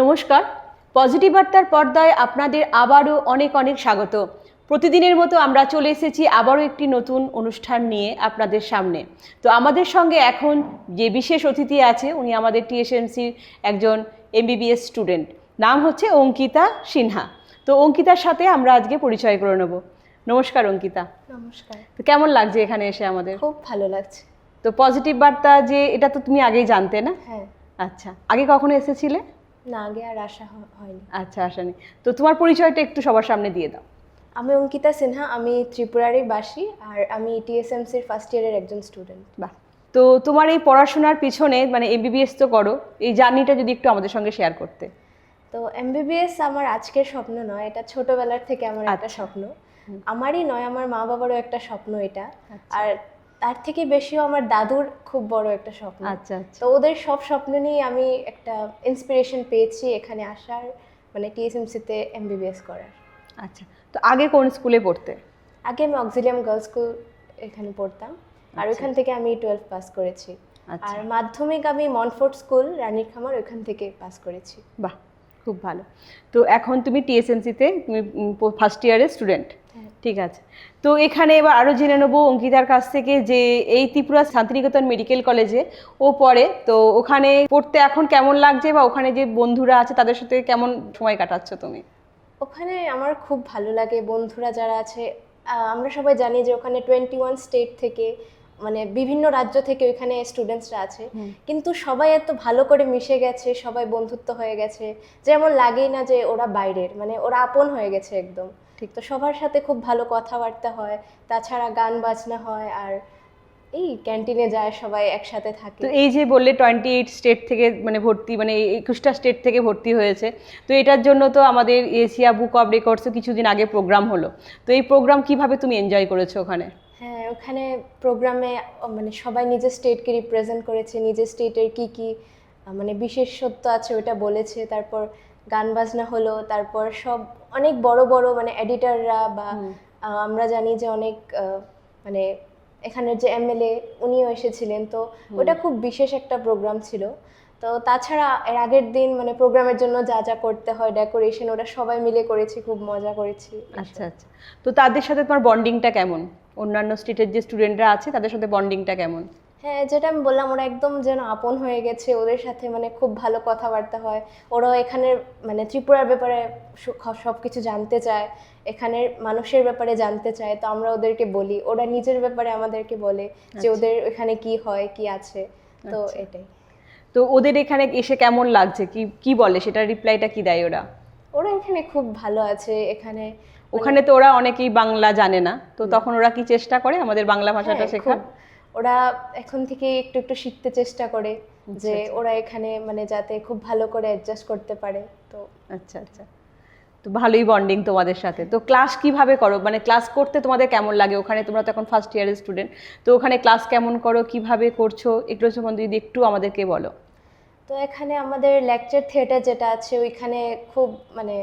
নমস্কার। পজিটিভ বার্তার পর্দায় আপনাদের আবারও অনেক অনেক স্বাগত। প্রতিদিনের মতো আমরা চলে এসেছি আবারও একটি নতুন অনুষ্ঠান নিয়ে আপনাদের সামনে। তো আমাদের সঙ্গে এখন যে বিশেষ অতিথি আছে উনি আমাদের টিএসএমসির একজন এমবিবিএস স্টুডেন্ট। নাম হচ্ছে অঙ্কিতা সিনহা। তো অঙ্কিতার সাথে আমরা আজকে পরিচয় করে নেব। নমস্কার অঙ্কিতা। নমস্কার। তো কেমন লাগছে এখানে এসে আমাদের? খুব ভালো লাগছে। তো পজিটিভ বার্তা যে এটা তো তুমি আগেই জানতে না? হ্যাঁ। আচ্ছা আগে কখনো এসেছিলে? না আগে আর আসা হয়নি। আচ্ছা আসা নেই। তো তোমার পরিচয়টা একটু সবার সামনে দিয়ে দাও। আমি অঙ্কিতা সিনহা আমি ত্রিপুরারই বাসী আর আমি টিএসএমসির ফার্স্ট ইয়ারের একজন স্টুডেন্ট বাহ। তো তোমার এই পড়াশোনার পিছনে মানে এমবিবিএস তো করো এই জার্নিটা যদি একটু আমাদের সঙ্গে শেয়ার করতে। তো এমবিবিএস আমার আজকের স্বপ্ন নয় এটা ছোটবেলার থেকে আমার একটা আচ্ছা। স্বপ্ন। আমারই নয় আমার মা বাবারও একটা স্বপ্ন এটা। আচ্ছা। আর তার থেকে বেশিও আমার দাদুর খুব বড় একটা স্বপ্ন। আচ্ছা আচ্ছা। তো ওদের সব স্বপ্ন নিয়ে আমি একটা ইন্সপিরেশন পেয়েছি এখানে আসার মানে টিএসএমসিতে এমবিবিএস করার। আচ্ছা তো আগে কোন স্কুলে পড়তে? আগে আমি অক্সিলিয়াম গার্লস স্কুল এখানে পড়তাম। আর ওইখান থেকে আমি টুয়েলভ পাস করেছি। আচ্ছা। আর মাধ্যমিক আমি মনফোর্ট স্কুল রানীর খামার ওইখান থেকে পাস করেছি। বাহ খুব ভালো। তো এখন তুমি টিএসএমসিতে তুমি ফার্স্ট ইয়ারের স্টুডেন্ট। ঠিক আছে। তো এখানে এবার আরও জেনে নেব অঙ্কিতার কাছ থেকে যে এই ত্রিপুরা শান্তিনিকেতন মেডিকেল কলেজে ও পড়ে। তো ওখানে পড়তে এখন কেমন লাগছে বা ওখানে যে বন্ধুরা আছে তাদের সাথে কেমন সময় কাটাচ্ছ তুমি? ওখানে আমার খুব ভালো লাগে বন্ধুরা যারা আছে আমরা সবাই জানি যে ওখানে টোয়েন্টি ওয়ান স্টেট থেকে মানে বিভিন্ন রাজ্য থেকে ওইখানে স্টুডেন্টসরা আছে। কিন্তু সবাই এত ভালো করে মিশে গেছে সবাই বন্ধুত্ব হয়ে গেছে। যেমন লাগেই না যে ওরা বাইরের মানে ওরা আপন হয়ে গেছে একদম। ঠিক। তো সবার সাথে খুব ভালো কথাবার্তা হয় তাছাড়া গান বাজনা হয় আর এই ক্যান্টিনে যায় সবাই একসাথে থাকে। তো এই যে বললে টোয়েন্টি এইট স্টেট থেকে মানে ভর্তি মানে একুশটা স্টেট থেকে ভর্তি হয়েছে তো এটার জন্য তো আমাদের এশিয়া বুক অফ রেকর্ডসও কিছুদিন আগে প্রোগ্রাম হলো। তো এই প্রোগ্রাম কীভাবে তুমি এনজয় করেছ ওখানে? হ্যাঁ ওখানে প্রোগ্রামে মানে সবাই নিজের স্টেটকে রিপ্রেজেন্ট করেছে নিজের স্টেটের কি কি মানে বিশেষত্ব আছে ওটা বলেছে। তারপর গান বাজনা হলো তারপর সব অনেক বড় বড় মানে এডিটাররা বা আমরা জানি যে অনেক মানে এখানের যে এমএলএ উনিও এসেছিলেন তো ওটা খুব বিশেষ একটা প্রোগ্রাম ছিল। তো তাছাড়া এর আগের দিন মানে প্রোগ্রামের জন্য যা যা করতে হয় ডেকোরেশন ওরা সবাই মিলে করেছি খুব মজা করেছি। আচ্ছা আচ্ছা। তো তাদের সাথে তোমার বন্ডিংটা কেমন? অন্যান্য স্টেটের যে স্টুডেন্টরা আছে তাদের সাথে বন্ডিংটা কেমন? হ্যাঁ যেটা আমি বললাম ওরা একদম যেন আপন হয়ে গেছে ওদের সাথে মানে খুব ভালো কথাবার্তা হয়। ওরাও এখানের মানে ত্রিপুরার ব্যাপারে সব কিছু জানতে চায় এখানের মানুষের ব্যাপারে জানতে চায় তো আমরা ওদেরকে বলি। ওরা নিজের ব্যাপারে আমাদেরকে বলে যে আচ্ছা। ওদের এখানে কি হয় কি আছে তো আচ্ছা। এটাই। তো ওদের এখানে এসে কেমন লাগছে? কি কি বলে? সেটা রিপ্লাইটা কি দেয় ওরা? ওরা এখানে খুব ভালো আছে এখানে ওখানে তো ওরা অনেকেই বাংলা জানে না তো তখন ওরা কি চেষ্টা করে আমাদের বাংলা ভাষাটা হ্যাঁ, শেখার? খুব- ওরা এখন থেকে একটু একটু শিখতে চেষ্টা করে যে আচ্ছা। ওরা এখানে মানে যাতে খুব ভালো করে অ্যাডজাস্ট করতে পারে তো আচ্ছা আচ্ছা। তো ভালোই বন্ডিং তোমাদের সাথে। তো ক্লাস কীভাবে করো? মানে ক্লাস করতে তোমাদের কেমন লাগে? ওখানে তোমরা তো এখন ফার্স্ট ইয়ারের স্টুডেন্ট তো ওখানে ক্লাস কেমন করো? কীভাবে করছ? এগুলো সম্বন্ধে যদি একটু আমাদেরকে বলো। তো এখানে আমাদের লেকচার থিয়েটার যেটা আছে ওইখানে খুব মানে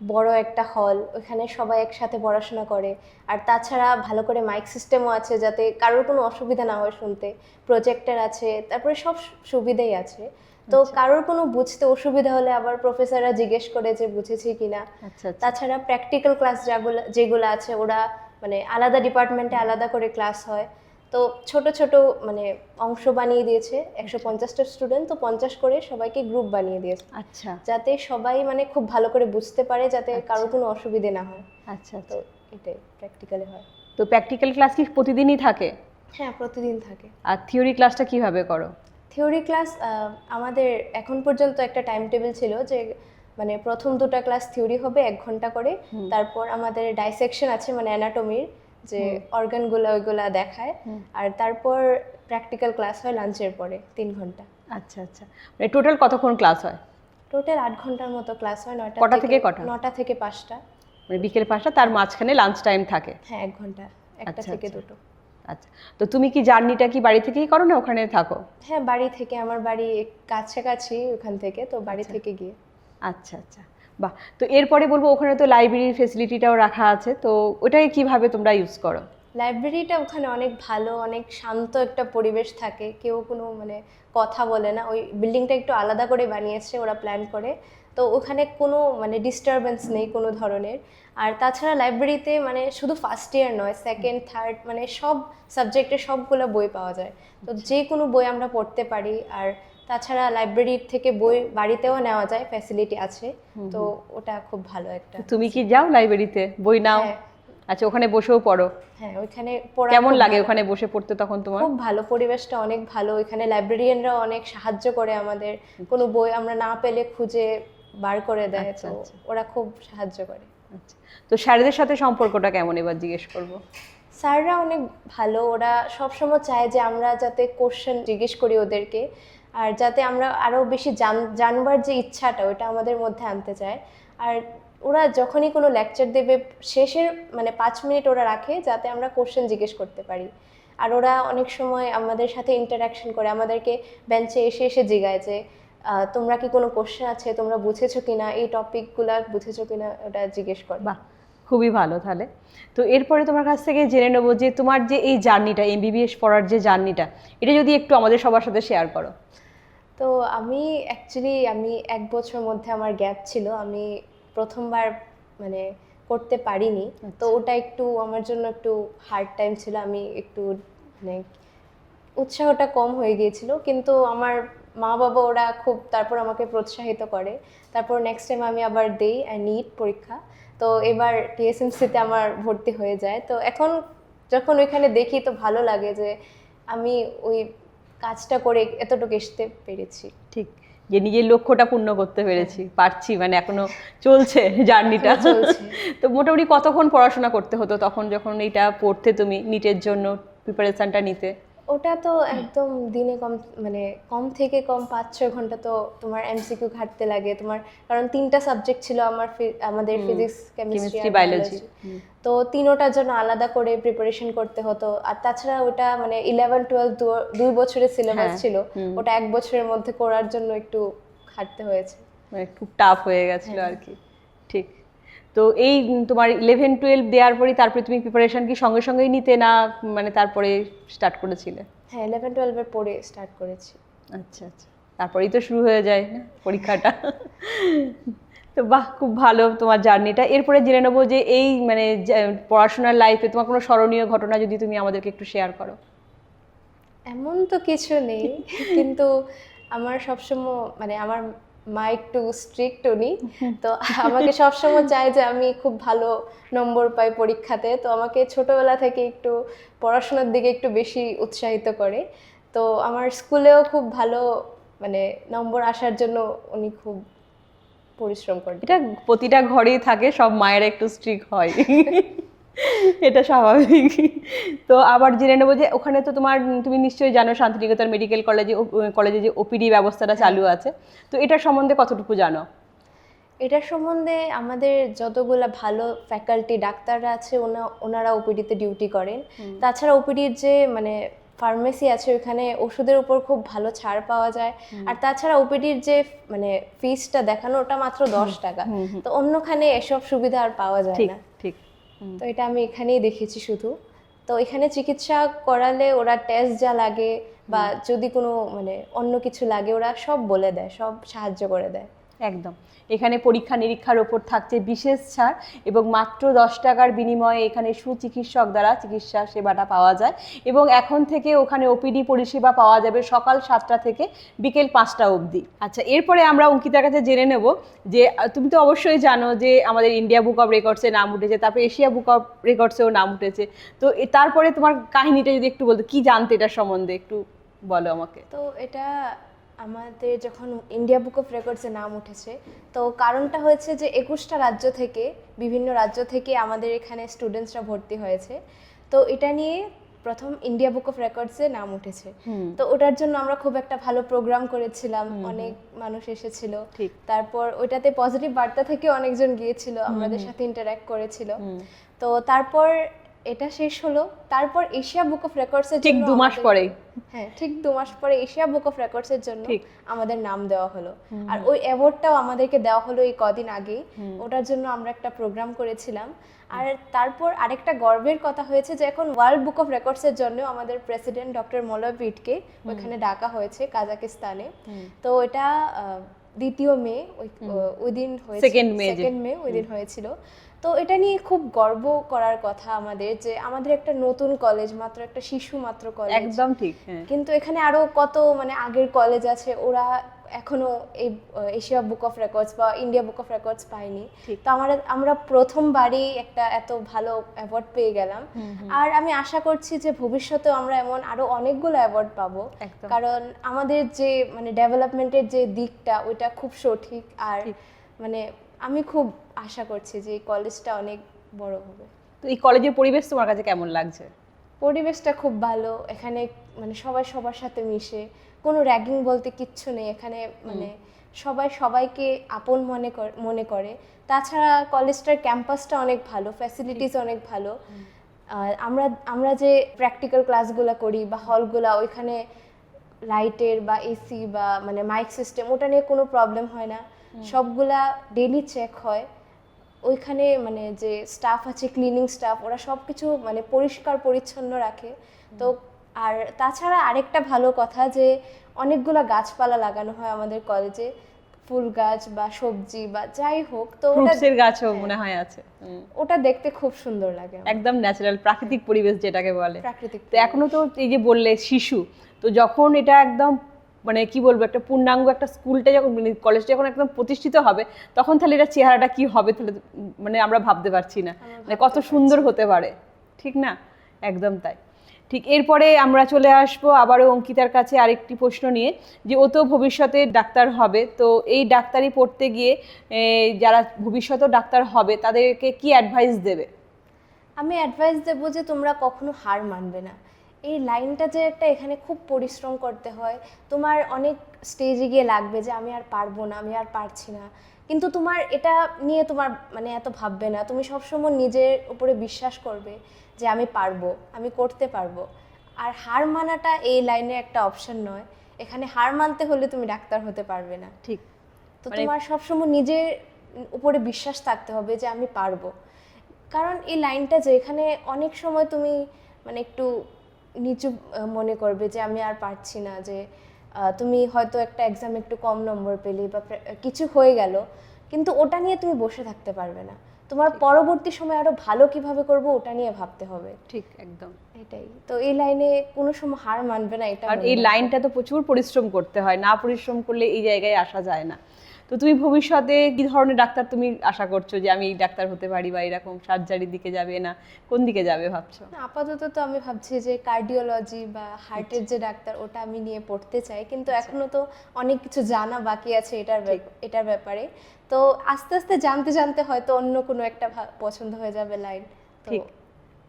বড় একটা হল ওইখানে সবাই একসাথে পড়াশোনা করে। আর তাছাড়া ভালো করে মাইক সিস্টেমও আছে যাতে কারোর কোনো অসুবিধা না হয় শুনতে। প্রজেক্টর আছে তারপরে সব সুবিধাই আছে। তো আচ্ছা। কারোর কোনো বুঝতে অসুবিধা হলে আবার প্রফেসররা জিজ্ঞেস করে যে বুঝেছি কিনা। আচ্ছা আচ্ছা। তাছাড়া প্র্যাকটিক্যাল ক্লাস যেগুলো যেগুলো আছে ওরা মানে আলাদা ডিপার্টমেন্টে আলাদা করে ক্লাস হয়। তো ছোট ছোট মানে অংশ বানিয়ে দিয়েছে একশো পঞ্চাশটা স্টুডেন্ট তো পঞ্চাশ করে সবাইকে গ্রুপ বানিয়ে দিয়েছে। আচ্ছা। যাতে সবাই মানে খুব ভালো করে বুঝতে পারে যাতে আচ্ছা। কারোর কোনো অসুবিধে না হয়। আচ্ছা তো আচ্ছা। এটাই প্র্যাকটিক্যালি হয়। তো প্র্যাকটিক্যাল ক্লাস কি প্রতিদিনই থাকে? হ্যাঁ প্রতিদিন থাকে। আর থিওরি ক্লাসটা কীভাবে করো? থিওরি ক্লাস আমাদের এখন পর্যন্ত একটা টাইম টেবিল ছিল যে মানে প্রথম দুটো ক্লাস থিওরি হবে এক ঘণ্টা করে। তারপর আমাদের ডাইসেকশন আছে মানে অ্যানাটমির যে অর্গানগুলো ওইগুলা দেখায়। আর তারপর প্র্যাকটিক্যাল ক্লাস হয় লাঞ্চের পরে তিন ঘণ্টা। আচ্ছা আচ্ছা। মানে টোটাল কতক্ষণ ক্লাস হয়? টোটাল আট ঘণ্টার মতো ক্লাস হয় নটা কটা থেকে কটা? নটা থেকে পাঁচটা। মানে বিকেল পাঁচটা তার মাঝখানে লাঞ্চ টাইম থাকে। হ্যাঁ এক ঘণ্টা একটা আচ্ছা, থেকে আচ্ছা। দুটো। আচ্ছা। তো তুমি কি জার্নিটা কি বাড়ি থেকেই করো না ওখানে থাকো? হ্যাঁ বাড়ি থেকে আমার বাড়ি কাছাকাছি ওখান থেকে তো বাড়ি আচ্ছা। থেকে গিয়ে। আচ্ছা আচ্ছা। বাহ তো এরপরে বলব ওখানে তো লাইব্রেরির ফেসিলিটিটাও রাখা আছে তো ওটাকে কীভাবে তোমরা ইউজ করো? লাইব্রেরিটা ওখানে অনেক ভালো অনেক শান্ত একটা পরিবেশ থাকে কেউ কোনো মানে কথা বলে না। ওই বিল্ডিংটা একটু আলাদা করে বানিয়েছে ওরা প্ল্যান করে। তো ওখানে কোনো মানে ডিস্টারবেন্স নেই কোনো ধরনের। আর তাছাড়া লাইব্রেরিতে মানে শুধু ফার্স্ট ইয়ার নয় সেকেন্ড থার্ড মানে সব সাবজেক্টের সবগুলো বই পাওয়া যায়। তো যে কোনো বই আমরা পড়তে পারি আর তাছাড়া লাইব্রেরির থেকে বই বাড়িতেও নেওয়া যায় ফ্যাসিলিটি আছে। তো ওটা খুব ভালো একটা তুমি কি যাও লাইব্রেরিতে বই নাও। হ্যাঁ। আচ্ছা ওখানে বসেও পড়ো। হ্যাঁ ওইখানে পড়া কেমন লাগে ওখানে বসে পড়তে তখন তোমার? খুব ভালো পরিবেশটা অনেক ভালো। এখানে লাইব্রেরিয়ানরা অনেক সাহায্য করে আমাদের। কোনো বই আমরা না পেলে খুঁজে বার করে দেয় আচ্ছা, তো আচ্ছা। ওরা খুব সাহায্য করে। আচ্ছা। তো স্যারদের সাথে সম্পর্কটা কেমন? এবার জিজ্ঞেস করব। স্যাররা অনেক ভালো। ওরা সবসময় চায় যে আমরা যাতে কোশ্চেন জিজ্ঞেস করি ওদেরকে। আর যাতে আমরা আরও বেশি জান, জানবার যে ইচ্ছাটা ওটা আমাদের মধ্যে আনতে চায়। আর ওরা যখনই কোনো লেকচার দেবে, শেষের মানে পাঁচ মিনিট ওরা রাখে, যাতে আমরা কোশ্চেন জিজ্ঞেস করতে পারি। আর ওরা অনেক সময় আমাদের সাথে ইন্টারাকশন করে, আমাদেরকে বেঞ্চে এসে এসে জিগায় যে তোমরা কি কোনো কোশ্চেন আছে, তোমরা বুঝেছ কিনা, এই টপিকগুলো বুঝেছ কিনা, ওটা জিজ্ঞেস কর। বাহ, খুবই ভালো তাহলে। তো এরপরে তোমার কাছ থেকে জেনে নেব যে, তোমার যে এই জার্নিটা এমবিবিএস পড়ার যে জার্নিটা এটা যদি একটু আমাদের সবার সাথে শেয়ার করো। তো আমি অ্যাকচুয়ালি আমি এক বছর মধ্যে আমার গ্যাপ ছিল। আমি প্রথমবার মানে করতে পারিনি। তো ওটা একটু আমার জন্য একটু হার্ড টাইম ছিল। আমি একটু মানে উৎসাহটা কম হয়ে গিয়েছিল। কিন্তু আমার মা বাবা ওরা খুব তারপর আমাকে প্রোৎসাহিত করে। তারপর নেক্সট টাইম আমি আবার দেই নিট পরীক্ষা। তো এবার টিএসএমসিতে আমার ভর্তি হয়ে যায়। তো এখন যখন ওইখানে দেখি তো ভালো লাগে যে আমি ওই কাজটা করে এতটুকু এসতে পেরেছি। ঠিক যে নিজের লক্ষ্যটা পূর্ণ করতে পেরেছি পারছি মানে এখনও চলছে জার্নিটা। তো মোটামুটি কতক্ষণ পড়াশোনা করতে হতো তখন যখন এটা পড়তে তুমি নিটের জন্য প্রিপারেশনটা নিতে? ওটা তো একদম দিনে কম মানে কম থেকে কম পাঁচ ছয় ঘণ্টা তো তোমার এমসিকিউ ঘাটতে লাগে। তোমার কারণ তিনটা সাবজেক্ট ছিল আমার আমাদের ফিজিক্স কেমিস্ট্রি বায়োলজি তো তিনোটার জন্য আলাদা করে প্রিপারেশন করতে হতো। আর তাছাড়া ওটা মানে ইলেভেন টুয়েলভ দুই বছরের সিলেবাস হ্যাঁ, ছিল। ওটা এক বছরের মধ্যে করার জন্য একটু খাটতে হয়েছে। মানে খুব টাফ হয়ে গেছিল হ্যাঁ। আর কি। ঠিক। তো এই তোমার ইলেভেন টুয়েলভ দেওয়ার পরই তারপরে তুমি প্রিপারেশন কি সঙ্গে সঙ্গেই নিতে না মানে তারপরে স্টার্ট করেছিলে? হ্যাঁ ইলেভেন টুয়েলভের পরে স্টার্ট করেছি। আচ্ছা আচ্ছা। তারপরেই তো শুরু হয়ে যায় না পরীক্ষাটা। তো বাহ খুব ভালো তোমার জার্নিটা। এরপরে জেনে নেব যে এই মানে পড়াশোনার লাইফে তোমার কোনো স্মরণীয় ঘটনা যদি তুমি আমাদেরকে একটু শেয়ার করো। এমন তো কিছু নেই কিন্তু আমার সবসময় মানে আমার মা একটু স্ট্রিক্ট উনি তো আমাকে সবসময় চায় যে আমি খুব ভালো নম্বর পাই পরীক্ষাতে। তো আমাকে ছোটবেলা থেকে একটু পড়াশোনার দিকে একটু বেশি উৎসাহিত করে। তো আমার স্কুলেও খুব ভালো মানে নম্বর আসার জন্য উনি খুব পরিশ্রম করেন। এটা প্রতিটা ঘরেই থাকে, সব মায়েরা একটু স্ট্রিক হয়। এটা স্বাভাবিক। তো আবার জেনে নেব যে ওখানে তো তোমার তুমি নিশ্চয়ই জানো শান্তিনিকেতন মেডিকেল কলেজে কলেজে যে ওপিডি ব্যবস্থাটা চালু আছে। তো এটার সম্বন্ধে কতটুকু জানো? এটার সম্বন্ধে আমাদের যতগুলো ভালো ফ্যাকাল্টি ডাক্তাররা আছে ওনা ওনারা ওপিডিতে ডিউটি করেন। তাছাড়া ওপিডির যে মানে ফার্মেসি আছে ওখানে ওষুধের উপর খুব ভালো ছাড় পাওয়া যায়। আর তাছাড়া ওপিডির যে মানে ফিসটা দেখানো ওটা মাত্র দশ টাকা। তো অন্যখানে এসব সুবিধা আর পাওয়া যায় না। তো এটা আমি এখানেই দেখেছি শুধু। তো এখানে চিকিৎসা করালে ওরা টেস্ট যা লাগে বা যদি কোনো মানে অন্য কিছু লাগে ওরা সব বলে দেয় সব সাহায্য করে দেয়। একদম। এখানে পরীক্ষা নিরীক্ষার ওপর থাকছে বিশেষ ছাড় এবং মাত্র দশ টাকার বিনিময়ে এখানে সুচিকিৎসক দ্বারা চিকিৎসা সেবাটা পাওয়া যায় এবং এখন থেকে ওখানে ওপিডি পরিষেবা পাওয়া যাবে সকাল সাতটা থেকে বিকেল পাঁচটা অবধি। আচ্ছা এরপরে আমরা অঙ্কিতার কাছে জেনে নেব যে, তুমি তো অবশ্যই জানো যে আমাদের ইন্ডিয়া বুক অফ রেকর্ডসে নাম উঠেছে, তারপরে এশিয়া বুক অফ রেকর্ডসেও নাম উঠেছে। তো তারপরে তোমার কাহিনীটা যদি একটু বলতো, কি জানতে এটার সম্বন্ধে একটু বলো আমাকে। তো এটা আমাদের যখন ইন্ডিয়া বুক অফ রেকর্ডসে নাম উঠেছে তো কারণটা হয়েছে যে একুশটা রাজ্য থেকে বিভিন্ন রাজ্য থেকে আমাদের এখানে স্টুডেন্টসরা ভর্তি হয়েছে। তো এটা নিয়ে প্রথম ইন্ডিয়া বুক অফ রেকর্ডসে নাম উঠেছে। তো ওটার জন্য আমরা খুব একটা ভালো প্রোগ্রাম করেছিলাম। অনেক মানুষ এসেছিল। তারপর ওইটাতে পজিটিভ বার্তা থেকে অনেকজন গিয়েছিল আমাদের সাথে ইন্টারাক্ট করেছিল। তো তারপর এটা শেষ হলো। তারপর এশিয়া বুক অফ রেকর্ডসের ঠিক দু মাস পরেই। হ্যাঁ ঠিক দু মাস পরে এশিয়া বুক অফ রেকর্ডসের জন্য ঠিক। আমাদের নাম দেওয়া হলো। আর ওই অ্যাওয়ার্ডটাও আমাদেরকে দেওয়া হলো এই কদিন আগেই। ওটার জন্য আমরা একটা প্রোগ্রাম করেছিলাম। আর তারপর আরেকটা গর্বের কথা হয়েছে যে এখন ওয়ার্ল্ড বুক অফ রেকর্ডসের জন্য আমাদের প্রেসিডেন্ট ডক্টর মলবিটকে ওইখানে ডাকা হয়েছে কাজাকিস্তানে তো এটা দ্বিতীয় মে ওই ওই দিন হয়েছে সেকেন্ড মে ওই দিন হয়েছিল। তো এটা নিয়ে খুব গর্ব করার কথা আমাদের যে আমাদের একটা নতুন কলেজ মাত্র একটা শিশু মাত্র কলেজ একদম ঠিক হ্যাঁ। কিন্তু এখানে আরও কত মানে আগের কলেজ আছে ওরা এখনও এই এশিয়া বুক অফ রেকর্ডস বা ইন্ডিয়া বুক অফ রেকর্ডস পাইনি তো আমরা আমরা প্রথমবারই একটা এত ভালো অ্যাওয়ার্ড পেয়ে গেলাম। আর আমি আশা করছি যে ভবিষ্যতেও আমরা এমন আরও অনেকগুলো অ্যাওয়ার্ড পাবো। কারণ আমাদের যে মানে ডেভেলপমেন্টের যে দিকটা ওইটা খুব সঠিক। আর মানে আমি খুব আশা করছি যে এই কলেজটা অনেক বড় হবে। তো এই কলেজের পরিবেশ তোমার কাছে কেমন লাগছে? পরিবেশটা খুব ভালো এখানে মানে সবাই সবার সাথে মিশে কোনো র্যাগিং বলতে কিচ্ছু নেই এখানে মানে সবাই সবাইকে আপন মনে কর- মনে করে। তাছাড়া কলেজটার ক্যাম্পাসটা অনেক ভালো ফ্যাসিলিটিস অনেক ভালো। আর আমরা আমরা যে প্র্যাকটিক্যাল ক্লাসগুলো করি বা হলগুলা ওইখানে লাইটের বা এসি বা মানে মাইক সিস্টেম ওটা নিয়ে কোনো প্রবলেম হয় না। সবগুলা ডেলি চেক হয়। ওইখানে মানে যে স্টাফ আছে ক্লিনিং স্টাফ ওরা সব কিছু মানে পরিষ্কার পরিচ্ছন্ন রাখে। তো আর তাছাড়া আরেকটা ভালো কথা যে অনেকগুলা গাছপালা লাগানো হয় আমাদের কলেজে ফুল গাছ বা সবজি বা যাই হোক তো ফ্রুটসের গাছও মনে হয় আছে। ওটা দেখতে খুব সুন্দর লাগে একদম ন্যাচারাল প্রাকৃতিক পরিবেশ যেটাকে বলে। প্রাকৃতিক তো এখনও তো এই যে বললে শিশু তো যখন এটা একদম মানে কি বলব একটা পূর্ণাঙ্গ একটা স্কুলটা যখন মানে কলেজটা যখন একদম প্রতিষ্ঠিত হবে তখন তাহলে এটা চেহারাটা কি হবে তাহলে মানে আমরা ভাবতে পারছি না। মানে কত সুন্দর হতে পারে ঠিক না? একদম তাই। ঠিক এরপরে আমরা চলে আসব আবারও অঙ্কিতার কাছে আরেকটি প্রশ্ন নিয়ে যে ও তো ভবিষ্যতে ডাক্তার হবে তো এই ডাক্তারি পড়তে গিয়ে যারা ভবিষ্যতেও ডাক্তার হবে তাদেরকে কি অ্যাডভাইস দেবে? আমি অ্যাডভাইস দেবো যে তোমরা কখনো হার মানবে না। এই লাইনটা যে একটা এখানে খুব পরিশ্রম করতে হয় তোমার অনেক স্টেজে গিয়ে লাগবে যে আমি আর পারব না আমি আর পারছি না। কিন্তু তোমার এটা নিয়ে তোমার মানে এত ভাববে না। তুমি সবসময় নিজের উপরে বিশ্বাস করবে যে আমি পারব আমি করতে পারব। আর হার মানাটা এই লাইনে একটা অপশন নয়। এখানে হার মানতে হলে তুমি ডাক্তার হতে পারবে না। ঠিক। তো মানে- তোমার সবসময় নিজের উপরে বিশ্বাস থাকতে হবে যে আমি পারব। কারণ এই লাইনটা যে এখানে অনেক সময় তুমি মানে একটু নিচু মনে করবে যে আমি আর পারছি না যে তুমি হয়তো একটা এক্সাম একটু কম নম্বর পেলে বা কিছু হয়ে গেল কিন্তু ওটা নিয়ে তুমি বসে থাকতে পারবে না। তোমার পরবর্তী সময় আরও ভালো কীভাবে করব ওটা নিয়ে ভাবতে হবে। ঠিক একদম। এটাই। তো এই লাইনে কোনো সময় হার মানবে না এটা আর এই লাইনটা তো প্রচুর পরিশ্রম করতে হয় না পরিশ্রম করলে এই জায়গায় আসা যায় না। তো তুমি ভবিষ্যতে কি ধরনের ডাক্তার তুমি আশা করছ যে আমি এই ডাক্তার হতে পারি বা এরকম সার্জারির দিকে যাবে না? কোন দিকে যাবে ভাবছ? আপাতত তো আমি ভাবছি যে কার্ডিওলজি বা হার্টের আচ্ছা। যে ডাক্তার ওটা আমি নিয়ে পড়তে চাই। কিন্তু এখনও তো অনেক কিছু জানা বাকি আছে এটার এটার ব্যাপারে। তো আস্তে আস্তে জানতে জানতে হয়তো অন্য কোনো একটা পছন্দ হয়ে যাবে লাইন ঠিক।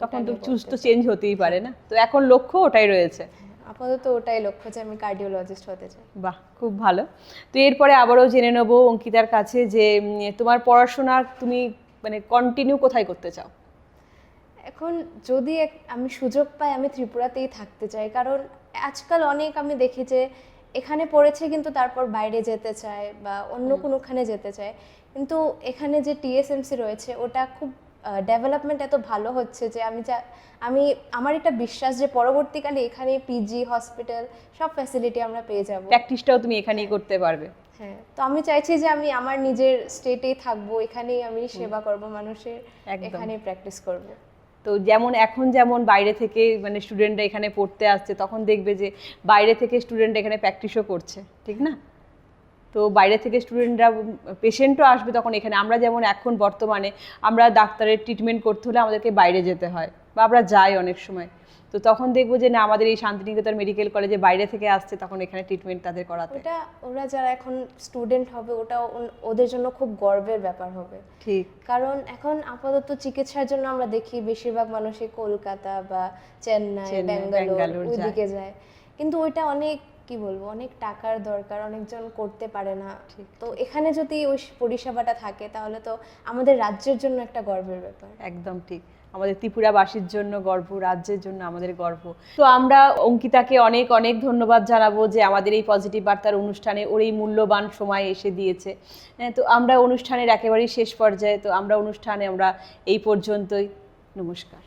তখন তো চুজ তো চেঞ্জ হতেই পারে না? তো এখন লক্ষ্য ওটাই রয়েছে। আপাতত ওটাই লক্ষ্য যে আমি কার্ডিওলজিস্ট হতে চাই। বাহ খুব ভালো। তো এরপরে আবারও জেনে নেব অঙ্কিতার কাছে যে তোমার পড়াশোনা তুমি মানে কন্টিনিউ কোথায় করতে চাও? এখন যদি আমি সুযোগ পাই আমি ত্রিপুরাতেই থাকতে চাই। কারণ আজকাল অনেক আমি দেখি যে এখানে পড়েছে কিন্তু তারপর বাইরে যেতে চায় বা অন্য কোনোখানে যেতে চায়। কিন্তু এখানে যে টিএসএমসি রয়েছে ওটা খুব ডেভেলপমেন্ট এত ভালো হচ্ছে যে আমি যা আমি আমার একটা বিশ্বাস যে পরবর্তীকালে এখানে পিজি হসপিটাল সব ফ্যাসিলিটি আমরা পেয়ে যাব। প্র্যাকটিসটাও তুমি এখানেই করতে পারবে। হ্যাঁ তো আমি চাইছি যে আমি আমার নিজের স্টেটেই থাকব এখানেই আমি সেবা করব মানুষের। এখানেই প্র্যাকটিস করব। তো যেমন এখন যেমন বাইরে থেকে মানে স্টুডেন্টরা এখানে পড়তে আসছে তখন দেখবে যে বাইরে থেকে স্টুডেন্ট এখানে প্র্যাকটিসও করছে ঠিক না? তো বাইরে থেকে স্টুডেন্টরা পেশেন্টও আসবে তখন এখানে। আমরা যেমন এখন বর্তমানে আমরা ডাক্তারের ট্রিটমেন্ট করতে হলে আমাদেরকে বাইরে যেতে হয় বা আমরা যাই অনেক সময়। তো তখন দেখব যে না আমাদের এই শান্তিনিকেতন মেডিকেল কলেজে বাইরে থেকে আসছে তখন এখানে ট্রিটমেন্ট তাদের করাতে। ওটা ওরা যারা এখন স্টুডেন্ট হবে ওটা ওদের জন্য খুব গর্বের ব্যাপার হবে। ঠিক। কারণ এখন আপাতত চিকিৎসার জন্য আমরা দেখি বেশিরভাগ মানুষই কলকাতা বা চেন্নাই ব্যাঙ্গালোর ওইদিকে যায়। কিন্তু ওইটা অনেক কি বলব অনেক টাকার দরকার অনেকজন করতে পারে না। ঠিক, তো এখানে যদি ওই পরিষেবাটা থাকে তাহলে তো আমাদের রাজ্যের জন্য একটা গর্বের ব্যাপার। একদম ঠিক। আমাদের ত্রিপুরাবাসীর জন্য গর্ব রাজ্যের জন্য আমাদের গর্ব। তো আমরা অঙ্কিতাকে অনেক অনেক ধন্যবাদ জানাব যে আমাদের এই পজিটিভ বার্তার অনুষ্ঠানে ওর এই মূল্যবান সময় এসে দিয়েছে। হ্যাঁ, তো আমরা অনুষ্ঠানের একেবারেই শেষ পর্যায়ে তো আমরা অনুষ্ঠানে আমরা এই পর্যন্তই। নমস্কার।